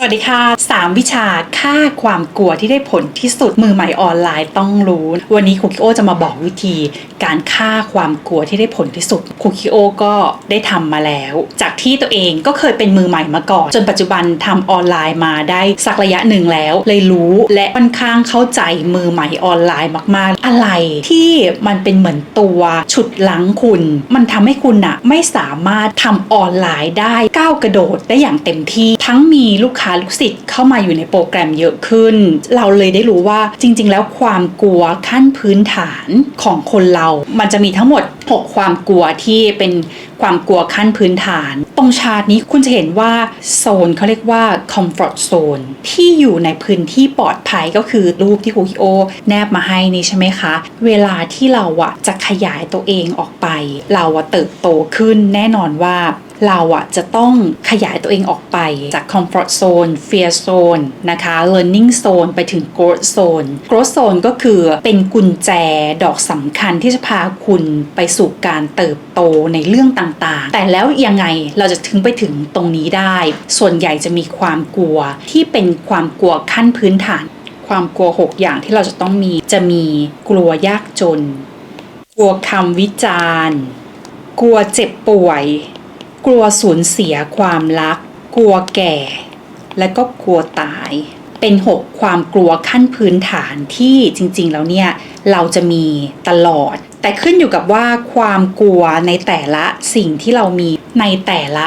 สวัสดีค่ะ 3 วิชาค่าความกลัวที่ได้ผลที่สุดมือใหม่ออนไลน์ต้องรู้ วันนี้ครูคิโอจะมาบอกวิธีการค่าความกลัวที่ได้ผลที่สุดครูคิโอก็ได้ทำมาแล้ว จากที่ตัวเองก็เคยเป็นมือใหม่มาก่อน จนปัจจุบันทำออนไลน์มาได้สักระยะหนึ่งแล้ว เลยรู้และค่อนข้างเข้าใจมือใหม่ออนไลน์มากๆ อะไรที่มันเป็นเหมือนตัวฉุดหลังคุณ มันทำให้คุณอะไม่สามารถทำออนไลน์ได้ก้าวกระโดดได้อย่างเต็มที่ทั้งมีลูกค้าลูกศิษย์เข้ามาอยู่ในโปรแกรมเยอะขึ้น เราเลยได้รู้ว่าจริง ๆ แล้วความกลัวขั้นพื้นฐานของคนเรา มันจะมีทั้งหมด 6 ความกลัวที่เป็นความกลัวขั้นพื้นฐาน ตรงชาร์ตนี้คุณจะเห็นว่าโซนเขาเรียกว่า comfort zone ที่อยู่ในพื้นที่ปลอดภัยก็คือรูปที่ครูฮิโอแนบมาให้นี่ใช่ไหมคะ เวลาที่เราอะจะขยายตัวเองออกไป เราอะเติบโตขึ้นแน่นอนว่า เราอะจะต้องขยายตัวเองออกไปจาก comfort zone fear zone นะคะ learning zone ไปถึง growth zone growth zone ก็คือเป็นกุญแจดอกสำคัญที่จะพาคุณไปสู่การเติบโตในเรื่องต่างๆ แต่แล้วยังไงเราจะถึงไปถึงตรงนี้ได้ ส่วนใหญ่จะมีความกลัวที่เป็นความกลัวขั้นพื้นฐาน ความกลัว 6 อย่างที่เราจะต้องมีจะมีกลัวยากจน กลัวคำวิจารณ์ กลัวเจ็บป่วย กลัวสูญเสียความรัก กลัวแก่ และก็กลัวตาย เป็น 6 ความกลัวขั้นพื้นฐานที่จริงๆ แล้วเนี่ยเราจะมีตลอด แต่ขึ้นอยู่กับว่าความกลัวในแต่ละสิ่งที่เรามีในแต่ละ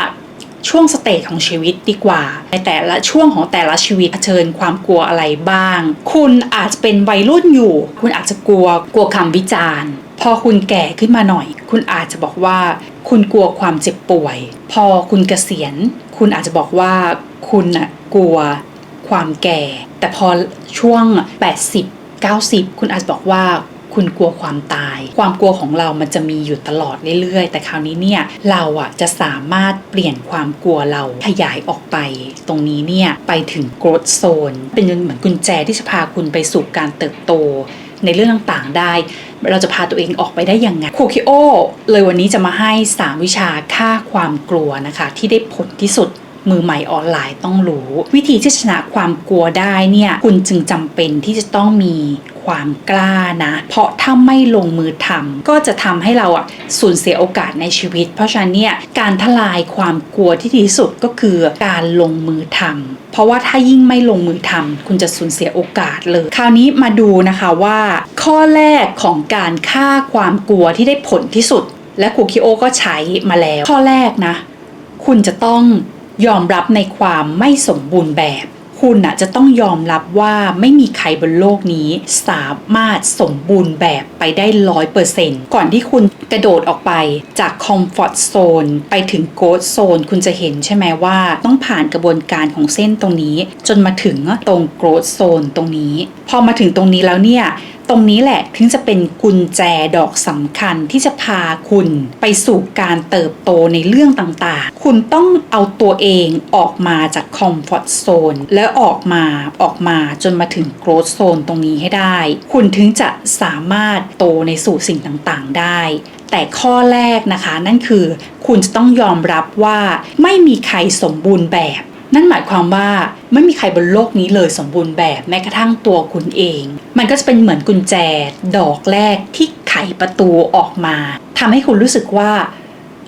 ช่วงสเตจของชีวิตดีกว่า ในแต่ละช่วงของแต่ละชีวิตเผชิญความกลัวอะไรบ้าง คุณอาจจะเป็นวัยรุ่นอยู่ คุณอาจจะกลัวกลัวคำวิจารณ์ พอคุณแก่ขึ้นมาหน่อย คุณอาจจะบอกว่า คุณกลัวความเจ็บป่วย พอคุณเกษียณ คุณอาจจะบอกว่าคุณน่ะกลัวความแก่ แต่พอช่วง 80 90 คุณอาจจะบอกว่า คุณกลัวความตาย ความกลัวของเรามันจะมีอยู่ตลอดเรื่อยๆ แต่คราวนี้เนี่ยเราอะจะสามารถเปลี่ยนความกลัวเราขยายออกไป ตรงนี้เนี่ยไปถึง growth zone เป็นเหมือนกุญแจที่จะพาคุณไปสู่การเติบโตในเรื่องต่างๆ ได้ เราจะพาตัวเองออกไปได้ยังไงคูคิโอเลยวันนี้จะมาให้ 3 วิชาค่าความกลัวนะคะ ที่ได้ผลที่สุดมือใหม่ออนไลน์ต้องรู้ วิธีที่ชนะความกลัวได้เนี่ย คุณจึงจำเป็นที่จะต้องมี ความกล้านะ เพราะถ้าไม่ลงมือทำก็จะทำให้เราอะสูญเสียโอกาสในชีวิต เพราะฉะนั้นเนี่ยการทลายความกลัวที่ดีที่สุดก็คือการลงมือทำเพราะว่าถ้ายิ่งไม่ลงมือทำคุณจะสูญเสียโอกาสเลย คราวนี้มาดูนะคะว่า ข้อแรกของการฆ่าความกลัวที่ได้ผลที่สุด และครูคิโอก็ใช้มาแล้ว ข้อแรกนะ คุณจะต้องยอมรับในความไม่สมบูรณ์แบบ คุณน่ะจะต้องยอมรับว่าไม่มีใครบนโลกนี้ สามารถสมบูรณ์แบบไปได้ร้อยเปอร์เซนต์ก่อนที่คุณกระโดดออกไปจากคอมฟอร์ทโซนไปถึงโก d โซนคุณจะเห็นใช่ไหมว่า ต้องผ่านกระบวนการของเส้นตรงนี้ จนมาถึงตรงโก d โซนตรงนี้ พอมาถึงตรงนี้แล้วเนี่ย ตรงนี้แหละถึงจะเป็นกุญแจดอกสำคัญที่จะพาคุณไปสู่การเติบโตในเรื่องต่างๆ คุณต้องเอาตัวเองออกมาจากคอมฟอร์ z โซนแล้วออกมาออกมาจนมาถึงโก w โซนตรงนี้ให้ได้ คุณถึงจะสามารถโตในสู่สิ่งต่างๆ ได้ แต่ข้อแรกนะคะนั่นคือ คุณจะต้องยอมรับว่าไม่มีใครสมบูรณ์แบบ นั่นหมายความว่าไม่มีใครบนโลกนี้เลยสมบูรณ์แบบแม้กระทั่งตัวคุณเอง มันก็จะเป็นเหมือนกุญแจ ดอกแรกที่ไขประตูออกมาทำให้คุณรู้สึกว่า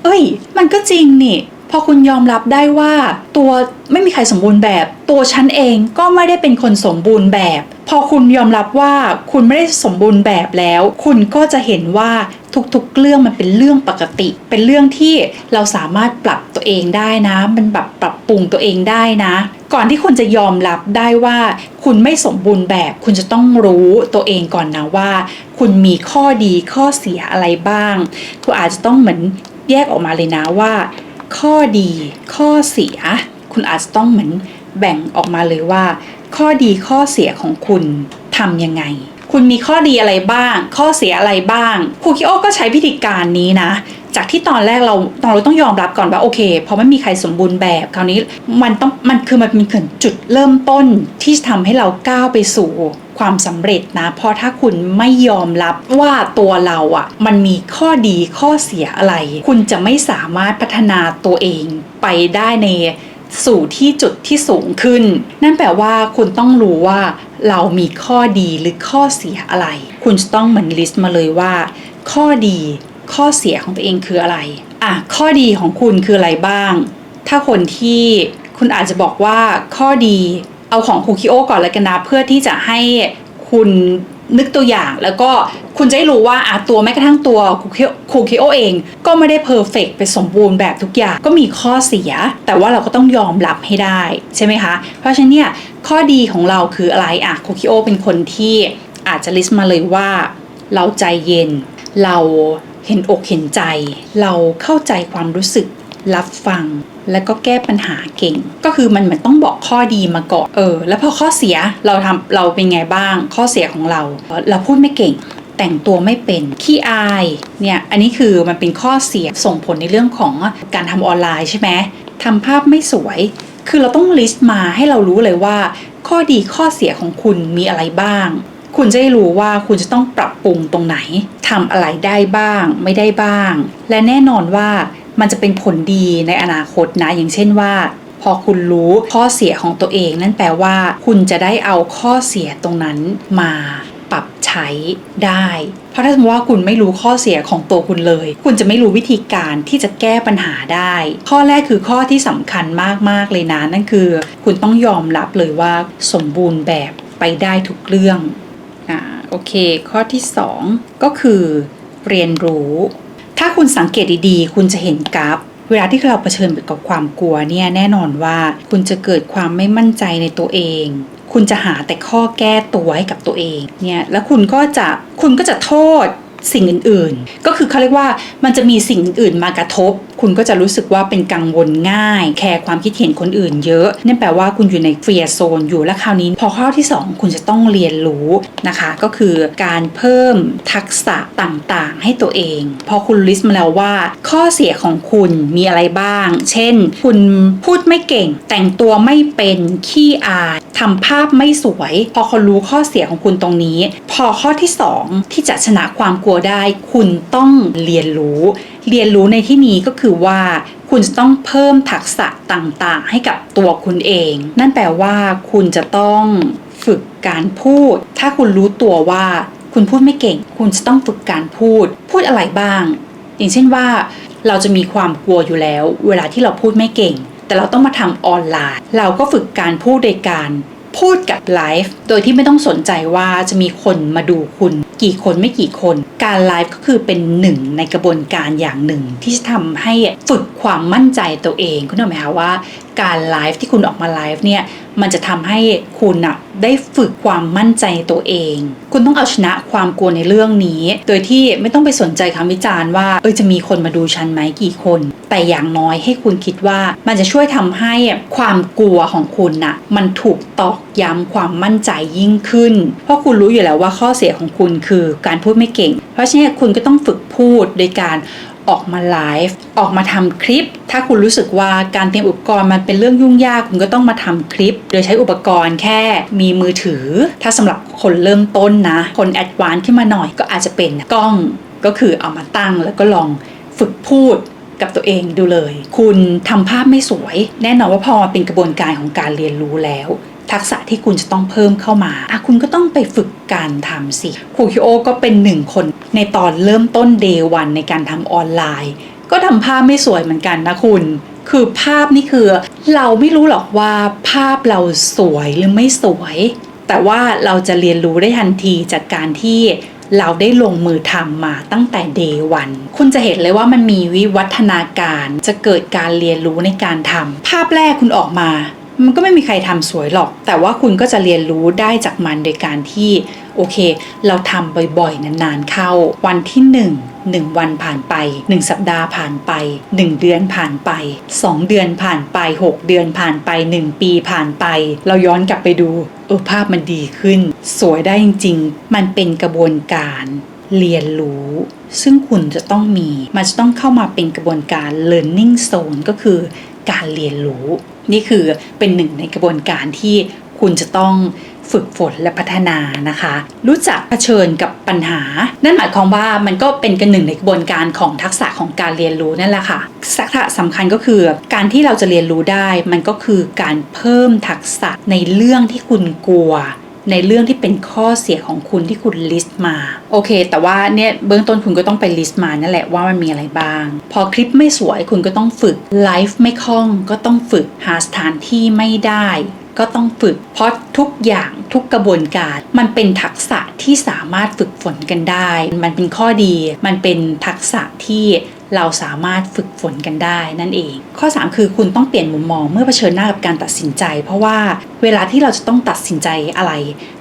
เอ้ย มันก็จริงนี่ พอคุณยอมรับได้ว่าตัวไม่มีใครสมบูรณ์แบบ ตัวฉันเองก็ไม่ได้เป็นคนสมบูรณ์แบบ พอคุณยอมรับว่าคุณไม่ได้สมบูรณ์แบบแล้ว คุณก็จะเห็นว่า ทุกๆเรื่องมันเป็นเรื่องปกติ เป็นเรื่องที่เราสามารถปรับตัวเองได้นะ มันแบบปรับปรุงตัวเองได้นะ ก่อนที่คุณจะยอมรับได้ว่า คุณไม่สมบูรณ์แบบ คุณจะต้องรู้ตัวเองก่อนนะว่า คุณมีข้อดีข้อเสียอะไรบ้าง คุณอาจจะต้องเหมือนแยกออกมาเลยนะว่า ข้อดีข้อเสีย คุณอาจจะต้องเหมือนแบ่งออกมาเลยว่า ข้อดีข้อเสียของคุณทำยังไง คุณมีข้อดีอะไรบ้าง ข้อเสียอะไรบ้างครูคิโอก็ใช้วิธีการนี้นะ จากที่ตอนแรกเราตอนเราต้องยอมรับก่อนว่าโอเคเพราะไม่มีใครสมบูรณ์แบบคราวนี้มันต้องมันคือมันเป็นจุดเริ่มต้นที่จะทำให้เราก้าวไปสู่ความสำเร็จนะ เพราะถ้าคุณไม่ยอมรับว่าตัวเราอะ่ะ มันมีข้อดีข้อเสียอะไร คุณจะไม่สามารถพัฒนาตัวเองไปได้ใน สู่ที่จุดที่สูงขึ้น นั่นแปลว่าคุณต้องรู้ว่าเรามีข้อดีหรือข้อเสียอะไร คุณจะต้องเหมือนลิสต์มาเลยว่า ข้อดีข้อเสียของตัวเองคืออะไรอะข้อดีของคุณคืออะไรบ้าง ถ้าคนที่คุณอาจจะบอกว่าข้อดีเอาของคูคิโอก่อนแล้วกันนะเพื่อที่จะให้คุณ นึกตัวอย่างแล้วก็คุณจะได้รู้ว่าอะตัวแม้กระทั่งตัวคูคิโอเองก็ไม่ได้เพอร์เฟกไปสมบูรณ์แบบทุกอย่างก็มีข้อเสีย แต่ว่าเราก็ต้องยอมรับให้ได้ใช่ไหมคะ เพราะฉะนั้นเนี่ยข้อดีของเราคืออะไรอะคูคิโอเป็นคนที่อาจจะลิสต์มาเลยว่า เราใจเย็น เราเห็นอกเห็นใจ เราเข้าใจความรู้สึกรับฟัง แล้วก็แก้ปัญหาเก่ง ก็คือมันเหมือนต้องบอกข้อดีมาก่อนเออ แล้วพอข้อเสียเราทำเราเป็นไงบ้าง ข้อเสียของเรา เราพูดไม่เก่ง แต่งตัวไม่เป็นขี้อายเนี่ยอันนี้คือมันเป็นข้อเสียส่งผลในเรื่องของการทำออนไลน์ใช่ไหมทำภาพไม่สวย คือเราต้องลิสต์มาให้เรารู้เลยว่า ข้อดีข้อเสียของคุณมีอะไรบ้าง คุณจะได้รู้ว่าคุณจะต้องปรับปรุงตรงไหนทำอะไรได้บ้าง ไม่ได้บ้าง และแน่นอนว่า มันจะเป็นผลดีในอนาคตนะ อย่างเช่นว่า พอคุณรู้ข้อเสียของตัวเอง นั่นแปลว่า คุณจะได้เอาข้อเสียตรงนั้นมาปรับใช้ได้ เพราะถ้าสมมติว่าคุณไม่รู้ข้อเสียของตัวคุณเลย คุณจะไม่รู้วิธีการที่จะแก้ปัญหาได้ ข้อแรกคือข้อที่สำคัญมาก ๆ เลยนะ นั่นคือ คุณต้องยอมรับเลยว่าสมบูรณ์แบบไปได้ทุกเรื่องอ่าโอเค ข้อที่ 2 ก็คือเรียนรู้ ถ้าคุณสังเกตดีๆ คุณจะเห็นกราฟ เวลาที่เราเผชิญกับความกลัวเนี่ยแน่นอนว่า คุณจะเกิดความไม่มั่นใจในตัวเอง คุณจะหาแต่ข้อแก้ตัวให้กับตัวเองเนี่ยแล้วคุณก็จะคุณก็จะโทษ สิ่งอื่นๆ ก็คือเขาเรียกว่ามันจะมีสิ่งอื่นๆมากระทบ คุณก็จะรู้สึกว่าเป็นกังวลง่าย แคร์ความคิดเห็นคนอื่นเยอะนั่นแปลว่าคุณอยู่ในเฟียร์โซนอยู่และคราวนี้ พอข้อที่ 2 คุณจะต้องเรียนรู้นะคะ ก็คือการเพิ่มทักษะต่างๆ ให้ตัวเอง พอคุณลิสต์มาแล้วว่า ข้อเสียของคุณมีอะไรบ้าง เช่น คุณพูดไม่เก่ง แต่งตัวไม่เป็นขี้อายทำภาพไม่สวย พอเขารู้ข้อเสียของคุณตรงนี้ พอข้อที่ 2 ที่จะชนะความกลัวได้ คุณต้องเรียนรู้ เรียนรู้ในที่นี้ก็คือว่า คุณจะต้องเพิ่มทักษะต่างๆ ให้กับตัวคุณเอง นั่นแปลว่าคุณจะต้องฝึกการพูด ถ้าคุณรู้ตัวว่า คุณพูดไม่เก่ง คุณจะต้องฝึกการพูด พูดอะไรบ้าง อย่างเช่นว่า เราจะมีความกลัวอยู่แล้ว เวลาที่เราพูดไม่เก่ง แต่เราต้องมาทำออนไลน์ เราก็ฝึกการพูดโดยการ พูดกับไลฟ์โดยที่ไม่ต้องสนใจว่าจะมีคนมาดูคุณ กี่คนไม่กี่คน การไลฟ์ก็คือเป็นหนึ่งในกระบวนการอย่างหนึ่ง ที่จะทำให้ฝึกความมั่นใจตัวเองคุณรู้ไหมคะว่าการไลฟ์ที่คุณออกมาไลฟ์เนี่ยมันจะทำให้คุณอะได้ฝึกความมั่นใจตัวเอง คุณต้องเอาชนะความกลัวในเรื่องนี้ โดยที่ไม่ต้องไปสนใจคำวิจารณ์ว่าเออจะมีคนมาดูฉันไหมกี่คน แต่อย่างน้อยให้คุณคิดว่ามันจะช่วยทำให้ความกลัวของคุณน่ะมันถูกตอกย้ำความมั่นใจยิ่งขึ้น เพราะคุณรู้อยู่แล้วว่าข้อเสียของคุณคือการพูดไม่เก่ง เพราะฉะนั้นคุณก็ต้องฝึกพูดโดยการ ออกมาไลฟ์ออกมาทำคลิป ถ้าคุณรู้สึกว่าการเตรียมอุปกรณ์มันเป็นเรื่องยุ่งยากคุณก็ต้องมาทำคลิป โดยใช้อุปกรณ์แค่มีมือถือ ถ้าสำหรับคนเริ่มต้นนะ คนแอดวานซ์ขึ้นมาหน่อยก็อาจจะเป็นกล้องก็คือเอามาตั้งแล้วก็ลองฝึกพูดกับตัวเองดูเลย คุณทำภาพไม่สวย แน่นอนว่าพอมาเป็นกระบวนการของการเรียนรู้แล้ว ทักษะที่คุณจะต้องเพิ่มเข้ามาอะคุณก็ต้องไปฝึกการทำสิครูคิโอก็เป็นหนึ่งคนในตอนเริ่มต้นเดย์วันในการทำออนไลน์ ก็ทำภาพไม่สวยเหมือนกันนะคุณคือภาพนี่คือเราไม่รู้หรอกว่าภาพเราสวยหรือไม่สวย แต่ว่าเราจะเรียนรู้ได้ทันทีจากการที่เราได้ลงมือทำมาตั้งแต่ day วัน คุณจะเห็นเลยว่ามันมีวิวัฒนาการจะเกิดการเรียนรู้ในการทำภาพแรกคุณออกมา มันก็ไม่มีใครทำสวยหรอก แต่ว่าคุณก็จะเรียนรู้ได้จากมันโดยการที่โอเค เราทำบ่อยๆ นานๆเข้า วันที่ 1 1 วันผ่านไป 1 สัปดาห์ผ่านไป 1 เดือนผ่านไป 2 เดือนผ่านไป 6 เดือนผ่านไป 1 ปีผ่านไป เราย้อนกลับไปดูเออภาพมันดีขึ้น สวยได้จริงๆ มันเป็นกระบวนการเรียนรู้ ซึ่งคุณจะต้องมี มันจะต้องเข้ามาเป็นกระบวนการ learning zone ก็คือการเรียนรู้ นี่คือเป็นหนึ่งในกระบวนการที่คุณจะต้องฝึกฝนและพัฒนานะคะ รู้จักเผชิญกับปัญหา นั่นหมายความว่ามันก็เป็นกันหนึ่งในกระบวนการของทักษะของการเรียนรู้นั่นแหละค่ะทักษะสำคัญก็คือ การที่เราจะเรียนรู้ได้มันก็คือการเพิ่มทักษะในเรื่องที่คุณกลัว ในเรื่องที่เป็นข้อเสียของคุณที่คุณลิสต์มา โอเค แต่ว่าเนี่ยเบื้องต้นคุณก็ต้องไปลิสต์มานั่นแหละว่ามันมีอะไรบ้าง พอคลิปไม่สวยคุณก็ต้องฝึกไลฟ์ไม่คล่องก็ต้องฝึกหาสถานที่ไม่ได้ ก็ต้องฝึก เพราะทุกอย่างทุกกระบวนการ มันเป็นทักษะที่สามารถฝึกฝนกันได้ มันเป็นข้อดี มันเป็นทักษะที่เราสามารถฝึกฝนกันได้นั่นเอง ข้อ 3 คือคุณต้องเปลี่ยนมุมมองเมื่อเผชิญหน้ากับการตัดสินใจ เพราะว่าเวลาที่เราจะต้องตัดสินใจอะไร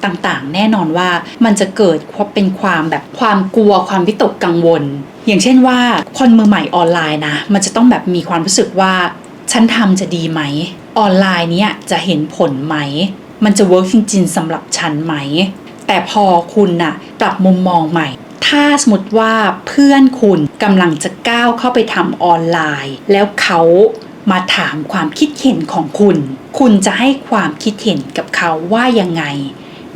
ต่างๆ แน่นอนว่ามันจะเกิดเป็นความแบบความกลัวความวิตกกังวล อย่างเช่นว่าคนมือใหม่ออนไลน์นะ มันจะต้องแบบมีความรู้สึกว่าฉันทำจะดีไหม ออนไลน์เนี้ยจะเห็นผลไหม มันจะเวิร์กจริงๆสำหรับฉันไหม แต่พอคุณน่ะปรับมุมมองใหม่ ถ้าสมมติว่าเพื่อนคุณกำลังจะก้าวเข้าไปทำออนไลน์ แล้วเขามาถามความคิดเห็นของคุณ คุณจะให้ความคิดเห็นกับเขาว่ายังไง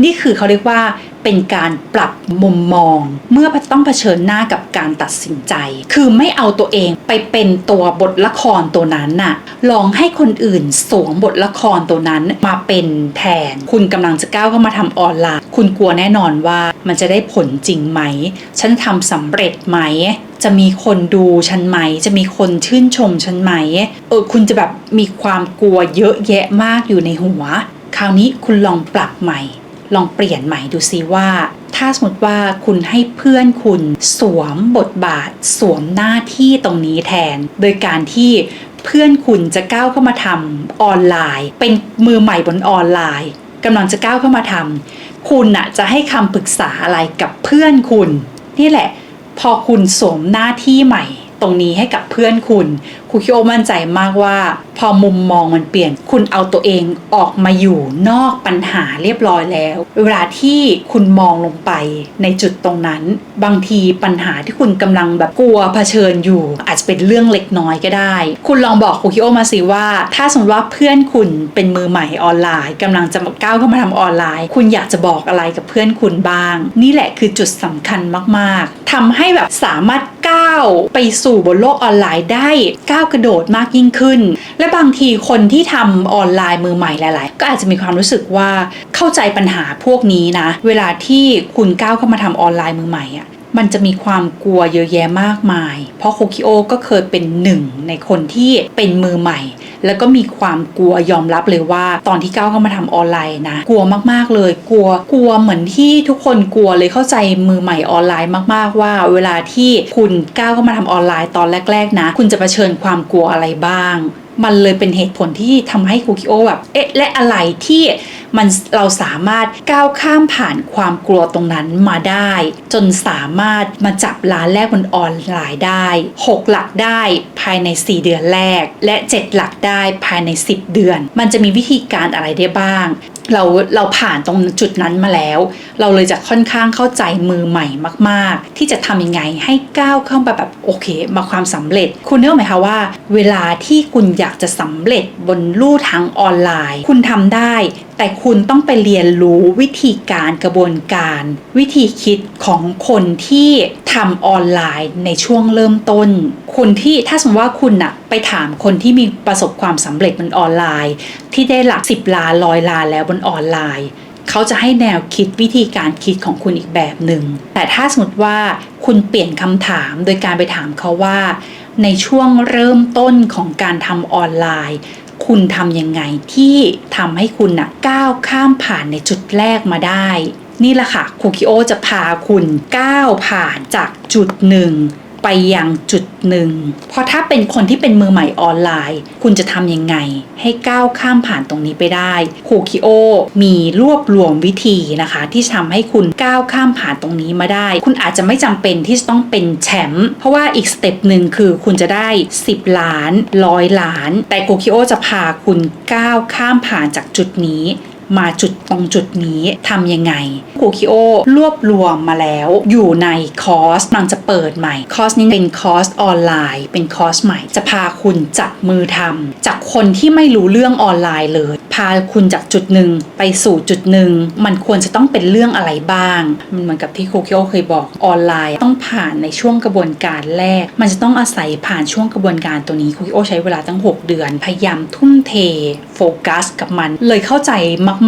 นี่คือเขาเรียกว่าเป็นการปรับมุมมอง เมื่อต้องเผชิญหน้ากับการตัดสินใจ คือไม่เอาตัวเองไปเป็นตัวบทละครตัวนั้นน่ะลองให้คนอื่นสวมบทละครตัวนั้นมาเป็นแทน คุณกำลังจะก้าวเข้ามาทำออนไลน์ คุณกลัวแน่นอนว่ามันจะได้ผลจริงไหม ฉันทำสำเร็จไหม จะมีคนดูฉันไหม จะมีคนชื่นชมฉันไหมเออคุณจะแบบมีความกลัวเยอะแยะมากอยู่ในหัว คราวนี้คุณลองปรับใหม่ ลองเปลี่ยนใหม่ดูซิว่า ถ้าสมมติว่าคุณให้เพื่อนคุณสวมบทบาท สวมหน้าที่ตรงนี้แทน โดยการที่เพื่อนคุณจะก้าวเข้ามาทำออนไลน์ เป็นมือใหม่บนออนไลน์กำลังจะก้าวเข้ามาทำคุณน่ะจะให้คำปรึกษาอะไรกับเพื่อนคุณ นี่แหละ พอคุณสวมหน้าที่ใหม่ ตรงนี้ให้กับเพื่อนคุณครูคิโอมั่นใจมากว่า พอมุมมองมันเปลี่ยน คุณเอาตัวเองออกมาอยู่นอกปัญหาเรียบร้อยแล้ว เวลาที่คุณมองลงไปในจุดตรงนั้น บางทีปัญหาที่คุณกำลังแบบกลัวเผชิญอยู่ อาจจะเป็นเรื่องเล็กน้อยก็ได้ คุณลองบอกครูคิโอมาสิว่า ถ้าสมมติว่าเพื่อนคุณเป็นมือใหม่ออนไลน์กำลังจะก้าวเข้ามาทำออนไลน์ คุณอยากจะบอกอะไรกับเพื่อนคุณบ้าง นี่แหละคือจุดสำคัญมาก ๆทำให้แบบสามารถก้าวไปสู่บนโลกออนไลน์ได้ก้าวกระโดดมากยิ่งขึ้น และบางทีคนที่ทำออนไลน์มือใหม่หลาย ๆ ก็อาจจะมีความรู้สึกว่าเข้าใจปัญหาพวกนี้นะ เวลาที่คุณก้าวเข้ามาทำออนไลน์มือใหม่อะ มันจะมีความกลัวเยอะแยะมากมาย เพราะโคคิโอก็เคยเป็นหนึ่งในคนที่เป็นมือใหม่ แล้วก็มีความกลัวยอมรับเลยว่าตอนที่ก้าวเข้ามาทำออนไลน์นะ กลัวมากๆเลย กลัวกลัวเหมือนที่ทุกคนกลัวเลยเข้าใจมือใหม่ออนไลน์มากๆว่า เวลาที่คุณก้าวเข้ามาทำออนไลน์ตอนแรก ๆ นะ คุณจะเผชิญความกลัวอะไรบ้างมันเลยเป็นเหตุผลที่ทำให้คูคิโอแบบ เอ๊ะ และอะไรที่ มันเราสามารถก้าวข้ามผ่านความกลัวตรงนั้นมาได้ จนสามารถมาจับร้านแรกบนออนไลน์ได้ 6 หลักได้ภายใน 4 เดือนแรก และ 7 หลักได้ภายใน 10 เดือน มันจะมีวิธีการอะไรได้บ้างเราเราผ่านตรงจุดนั้นมาแล้ว เราเลยจะค่อนข้างเข้าใจมือใหม่มาก ๆ ที่จะทำยังไงให้ก้าวเข้าไปแบบโอเค มาความสำเร็จ คุณนึกอไหมคะว่า เวลาที่คุณอยากจะสำเร็จบนลู่ทางออนไลน์ คุณทำได้แต่คุณต้องไปเรียนรู้วิธีการกระบวนการ วิธีคิดของคนที่ทำออนไลน์ในช่วงเริ่มต้น คนที่ถ้าสมมติว่าคุณอะไปถามคนที่มีประสบความสำเร็จบนออนไลน์ ที่ได้หลัก10ล้านร้อยล้านแล้วบนออนไลน์ เขาจะให้แนวคิดวิธีการคิดของคุณอีกแบบหนึ่งแต่ถ้าสมมติว่าคุณเปลี่ยนคำถามโดยการไปถามเขาว่า ในช่วงเริ่มต้นของการทำออนไลน์ คุณทำยังไงที่ทำให้คุณนะก้าวข้ามผ่านในจุดแรกมาได้ นี่แหละค่ะ คุคิโอจะพาคุณก้าวผ่านจากจุดหนึ่ง ไปยังจุดหนึ่ง เพราะถ้าเป็นคนที่เป็นมือใหม่ออนไลน์ คุณจะทำยังไง ให้ก้าวข้ามผ่านตรงนี้ไปได้คูคิโอมีรวบรวมวิธีนะคะ ที่ทำให้คุณก้าวข้ามผ่านตรงนี้มาได้ คุณอาจจะไม่จำเป็นที่จะต้องเป็นแชมป์เพราะว่าอีกสเต็ปหนึ่งคือคุณจะได้ 10 ล้านร้อยล้าน แต่คูคิโอจะพาคุณก้าวข้ามผ่านจากจุดนี้ มาจุดตรงจุดนี้ทำยังไงครูคิโอรวบรวมมาแล้วอยู่ในคอร์สกำลังจะเปิดใหม่ คอร์สนี้เป็นคอร์สออนไลน์ เป็นคอร์สใหม่ จะพาคุณจับมือทำจากคนที่ไม่รู้เรื่องออนไลน์เลย พาคุณจากจุดหนึ่งไปสู่จุดหนึ่งมันควรจะต้องเป็นเรื่องอะไรบ้าง มันเหมือนกับที่ครูคิโอเคยบอกออนไลน์ ต้องผ่านในช่วงกระบวนการแรก มันจะต้องอาศัยผ่านช่วงกระบวนการตัวนี้ครูคิโอใช้เวลาตั้ง 6 เดือน พยายามทุ่มเทโฟกัสกับมัน เลยเข้าใจ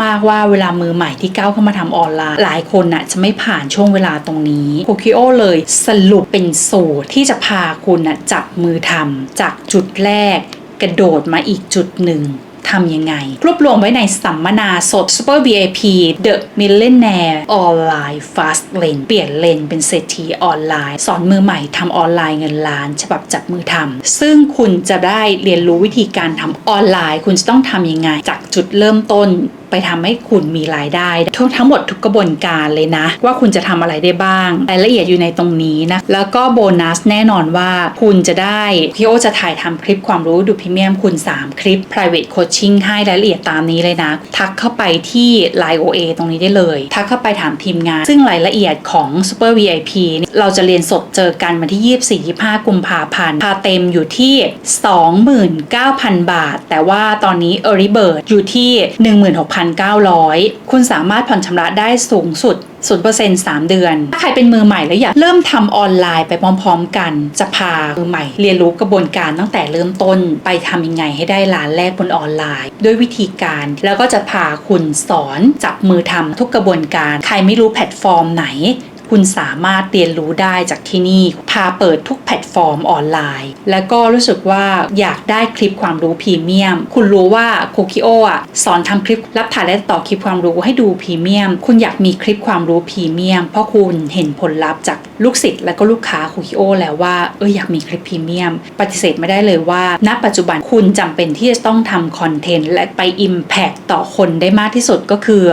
มาก ๆว่าเวลามือใหม่ที่ก้าวเข้ามาทำออนไลน์หลายคนน่ะจะไม่ผ่านช่วงเวลาตรงนี้โคคิโอเลยสรุปเป็นสูตรที่จะพาคุณน่ะจับมือทำจากจุดแรก กระโดดมาอีกจุดหนึ่งทำยังไง รวบรวมไว้ในสัมมนาสด Super VIP The Millionaire Online Fast Lane เปลี่ยนเลนเป็นเศรษฐีออนไลน์ สอนมือใหม่ทำออนไลน์เงินล้าน ฉบับจับมือทำซึ่งคุณจะได้เรียนรู้วิธีการทำออนไลน์ คุณจะต้องทำยังไง จากจุดเริ่มต้นไปทำให้คุณมีรายได้ทั้งทั้งหมดทุกกระบวนการเลยนะ ว่าคุณจะทำอะไรได้บ้างรายละเอียดอยู่ในตรงนี้นะ แล้วก็โบนัสแน่นอนว่าคุณจะได้พี่โอจะถ่ายทำคลิปความรู้ดูพรีเมียมคุณ 3 คลิป private coaching ให้รายละเอียดตามนี้เลยนะ ทักเข้าไปที่ Line OA ตรงนี้ได้เลย ทักเข้าไปถามทีมงาน ซึ่งรายละเอียดของ Super VIP เนี่เราจะเรียนสดเจอกันวันที่ 24-25 กุมภาพันธ์พาเต็มอยู่ที่ 29,000 บาท แต่ว่าตอนนี้ Early Bird อยู่ที่1,900 คุณสามารถผ่อนชำระได้สูงสุด 0% 3 เดือน ถ้าใครเป็นมือใหม่แล้วอยากเริ่มทำออนไลน์ไปพร้อมๆ กัน จะพามือใหม่ เรียนรู้กระบวนการตั้งแต่เริ่มต้น ไปทำยังไงให้ได้ร้านแรกบนออนไลน์ ด้วยวิธีการ แล้วก็จะพาคุณสอนจับมือทำทุกกระบวนการ ใครไม่รู้แพลตฟอร์มไหน คุณสามารถเรียนรู้ได้จากที่นี่ พาเปิดทุกแพลตฟอร์มออนไลน์ แล้วก็รู้สึกว่าอยากได้คลิปความรู้พรีเมียม คุณรู้ว่าโคคิโออะสอนทำคลิปรับถ่ายและต่อคลิปความรู้ให้ดูพรีเมียม คุณอยากมีคลิปความรู้พรีเมียม เพราะคุณเห็นผลลัพธ์จากลูกศิษย์และก็ลูกค้าโคคิโอแล้วว่าเอออยากมีคลิปพรีเมียม ปฏิเสธไม่ได้เลยว่า ณ ปัจจุบันคุณจำเป็นที่จะต้องทำคอนเทนต์และไป Impact ต่อคนได้มากที่สุดก็คือ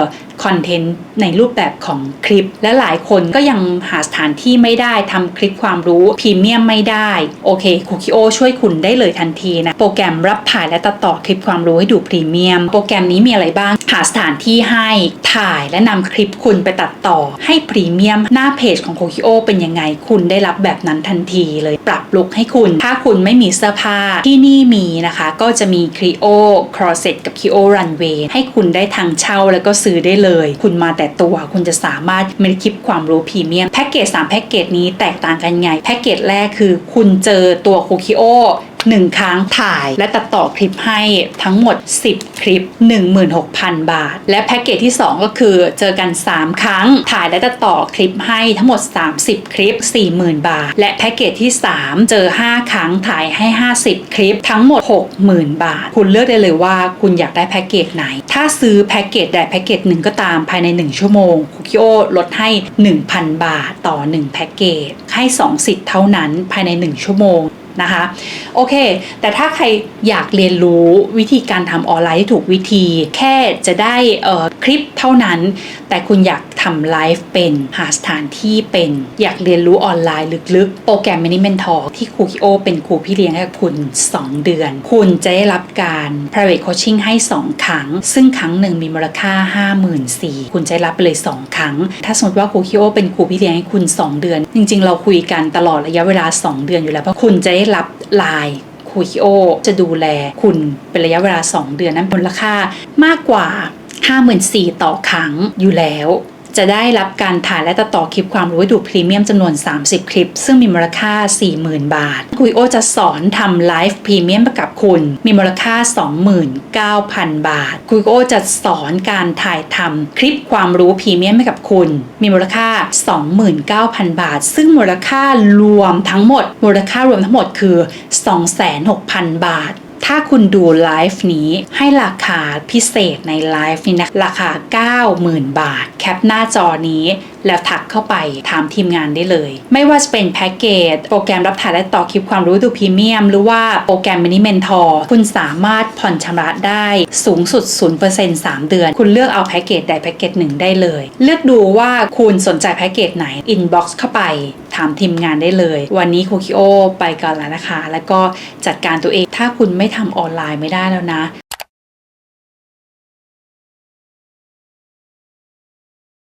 คอนเทนต์ในรูปแบบของคลิป และหลายคนก็ยังหาสถานที่ไม่ได้ทำคลิปความรู้พรีเมียมไม่ได้ โอเคคูคิโอช่วยคุณได้เลยทันทีนะ โปรแกรมรับถ่ายและตัดต่อคลิปความรู้ให้ดูพรีเมียม โปรแกรมนี้มีอะไรบ้าง หาสถานที่ให้ถ่ายและนำคลิปคุณไปตัดต่อ ให้พรีเมียมหน้าเพจของโคคิโอเป็นยังไงคุณได้รับแบบนั้นทันทีเลยปรับลุกให้คุณ ถ้าคุณไม่มีเสื้อผ้าที่นี่มีนะคะ ก็จะมีครีโอครอเซตกับครีโอรันเวย์ให้คุณได้ทางเช่าแล้วก็ซื้อได้เลยคุณมาแต่ตัวคุณจะสามารถมีคลิปความรู้พรีเมียมแพ็กเกจ3แพ็กเกจนี้แตกต่างกันไงแพ็กเกจแรกคือ คุณเจอตัวโคคิโอ หนึ่งครั้งถ่ายและตัดต่อคลิปให้ทั้งหมด 10 คลิป 16,000 บาท และแพ็กเกจที่ 2 ก็คือเจอกัน 3 ครั้ง ถ่ายและตัดต่อคลิปให้ทั้งหมด 30 คลิป 40,000 บาท และแพ็กเกจที่ 3 เจอ 5 ครั้งถ่ายให้ 50 คลิปทั้งหมด 60,000 บาท คุณเลือกได้เลยว่าคุณอยากได้แพ็กเกจไหน ถ้าซื้อแพ็กเกจใดแพ็กเกจหนึ่งก็ตามภายใน 1 ชั่วโมงคุกิโอลดให้ 1,000 บาทต่อ 1 แพ็กเกจให้ 2 สิทธิ์เท่านั้นภายใน 1 ชั่วโมง นะคะโอเค แต่ถ้าใครอยากเรียนรู้วิธีการทำออนไลน์ที่ถูกวิธี แค่จะได้คลิปเท่านั้น แต่คุณอยาก ทำไลฟ์เป็น หาสถานที่เป็น อยากเรียนรู้ออนไลน์ลึกๆ โปรแกรม Mini Mentor ที่ครูคิโอเป็นครูพี่เลี้ยงให้กับคุณ 2 เดือน คุณจะได้รับการ private coaching ให้ 2 ครั้ง ซึ่งครั้งหนึ่งมีมูลค่า 54,000คุณจะได้รับไปเลย 2 ครั้ง ถ้าสมมติว่าครูคิโอเป็นครูพี่เลี้ยงให้คุณ 2 เดือน จริง ๆ เราคุยกันตลอดระยะเวลา 2 เดือนอยู่แล้วเพราะคุณจะได้รับไลน์คูคิโอจะดูแลคุณเป็นระยะเวลา 2 เดือนนั้นมูลค่ามากกว่า 54,000ต่อครั้งอยู่แล้ว จะได้รับการถ่ายและตัดต่อคลิปความรู้ดูพรีเมียมจำนวน 30 คลิป ซึ่งมีมูลค่า 40,000 บาท คุยโอจะสอนทำไลฟ์พรีเมียมไปกับคุณ มีมูลค่า 29,000 บาท คุยโอจะสอนการถ่ายทำคลิปความรู้พรีเมียมให้กับคุณ มีมูลค่า 29,000 บาท ซึ่งมูลค่ารวมทั้งหมด มูลค่ารวมทั้งหมดคือ 26,000 บาท ถ้าคุณดูไลฟ์นี้ให้ราคาพิเศษในไลฟ์นี้นะราคา 90,000 บาท แคปหน้าจอนี้ แล้วทักเข้าไปถามทีมงานได้เลย ไม่ว่าจะเป็นแพ็กเกจโปรแกรมรับถ่ายและต่อคลิปความรู้ดูพรีเมียม หรือว่าโปรแกรมมินิเมนทอร์คุณสามารถผ่อนชำระได้สูงสุด 0% 3 เดือน คุณเลือกเอาแพ็กเกจใดแพ็กเกจหนึ่งได้เลย เลือกดูว่าคุณสนใจแพ็กเกจไหนอินบ็อกซ์เข้าไปถามทีมงานได้เลย วันนี้คูคิโอไปก่อนแล้วนะคะ แล้วก็จัดการตัวเองถ้าคุณไม่ทำออนไลน์ไม่ได้แล้วนะ